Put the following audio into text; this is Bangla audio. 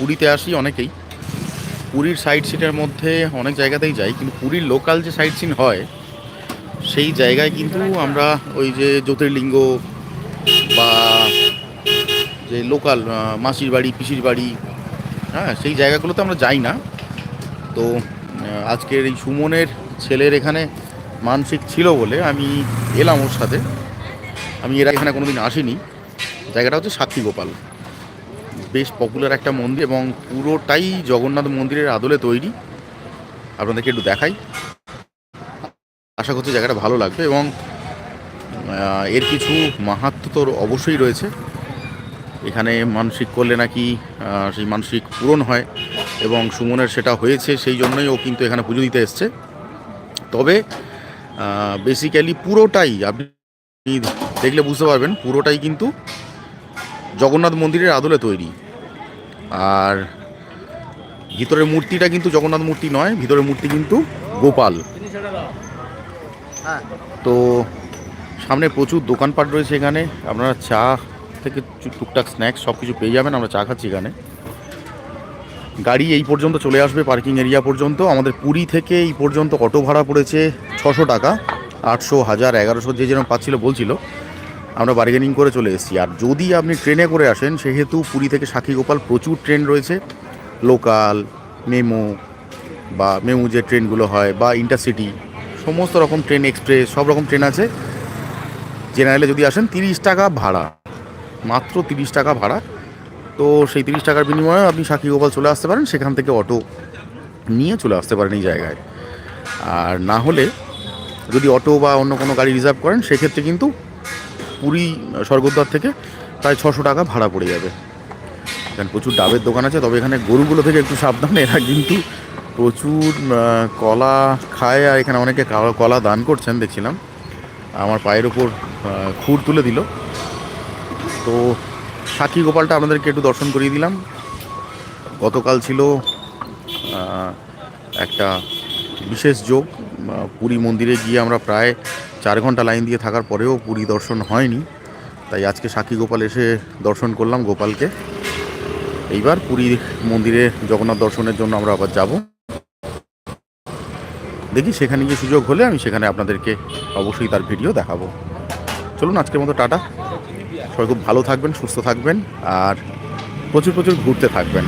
পুরীতে আসি অনেকেই। পুরীর সাইড সিনের মধ্যে অনেক জায়গাতেই যাই, কিন্তু পুরীর লোকাল যে সাইড সিন হয়, সেই জায়গায় কিন্তু আমরা ওই যে জ্যোতির্লিঙ্গ বা যে লোকাল মাসির বাড়ি, পিসির বাড়ি হ্যাঁ সেই জায়গাগুলোতে আমরা যাই না। তো আজকের এই সুমনের ছেলের এখানে মানসিক ছিল বলে আমি এলাম ওর সাথে। আমি এরা এখানে কোনোদিন আসিনি। জায়গাটা হচ্ছে সাক্ষী গোপাল। বেশ পপুলার একটা মন্দির এবং পুরোটাই জগন্নাথ মন্দিরের আদলে তৈরি। আপনাদেরকে একটু দেখাই। আশা করছি জায়গাটা ভালো লাগবে এবং এর কিছু মাহাত্ম তোর অবশ্যই রয়েছে। এখানে মানসিক করলে নাকি সেই মানসিক পূরণ হয় এবং সুমনের সেটা হয়েছে সেই জন্যই ও কিন্তু এখানে পুজো দিতে এসছে। তবে বেসিক্যালি পুরোটাই আপনি দেখলে বুঝতে পারবেন, পুরোটাই কিন্তু জগন্নাথ মন্দিরের আদলে তৈরি। আর ভিতরের মূর্তিটা কিন্তু জগন্নাথ মূর্তি নয়, ভিতরের মূর্তি কিন্তু গোপাল। তো সামনে প্রচুর দোকানপাট রয়েছে এখানে। আপনারা চা থেকে টুকটাক স্ন্যাক্স সব কিছু পেয়ে যাবেন, আমরা চা খাচ্ছি এখানে। গাড়ি এই পর্যন্ত চলে আসবে, পার্কিং এরিয়া পর্যন্ত। আমাদের পুরী থেকে এই পর্যন্ত অটো ভাড়া পড়েছে ছশো টাকা, আটশো, হাজার, এগারোশো, যে যেরকম পাচ্ছিল বলছিল। আমরা বার্গেনিং করে চলে এসেছি। আর যদি আপনি ট্রেনে করে আসেন, সেহেতু পুরী থেকে সাক্ষীগোপাল প্রচুর ট্রেন রয়েছে। লোকাল, মেমো বা মেমু যে ট্রেনগুলো হয় বা ইন্টারসিটি সমস্ত রকম ট্রেন এক্সপ্রেস সব রকম ট্রেন আছে। জেনারেলে যদি আসেন, তিরিশ টাকা ভাড়া। মাত্র তিরিশ টাকা ভাড়া। তো সেই তিরিশ টাকার বিনিময়ে আপনি সাক্ষী গোপাল চলে আসতে পারেন। সেখান থেকে অটো নিয়ে চলে আসতে পারেন এই জায়গায়। আর না হলে যদি অটো বা অন্য কোনো গাড়ি রিজার্ভ করেন, সেক্ষেত্রে কিন্তু পুরী, স্বর্গদ্বার থেকে প্রায় ছশো টাকা ভাড়া পড়ে যাবে। এখানে প্রচুর ডাবের দোকান আছে, তবে এখানে গরুগুলো থেকে একটু সাবধান এরা কিন্তু প্রচুর কলা খায় আর এখানে অনেকে কলা দান করছেন, দেখছিলাম। আমার পায়ের ওপর খুর তুলে দিল। তো সাক্ষী গোপালটা আপনাদেরকে একটু দর্শন করিয়ে দিলাম। গতকাল ছিল একটা বিশেষ যোগ পুরী মন্দিরে গিয়ে আমরা প্রায় চার ঘণ্টা লাইন দিয়ে থাকার পরেও পুরী দর্শন হয়নি। তাই আজকে সাক্ষী গোপাল এসে দর্শন করলাম গোপালকে। এইবার পুরী মন্দিরে জগন্নাথ দর্শনের জন্য আমরা আবার যাব। দেখি সেখানে গিয়ে সুযোগ হলে আমি সেখানে আপনাদেরকে অবশ্যই তার ভিডিও দেখাবো। চলুন আজকের মতো টাটা। সবাই খুব ভালো থাকবেন, সুস্থ থাকবেন, আর প্রচুর প্রচুর ঘুরতে থাকবেন।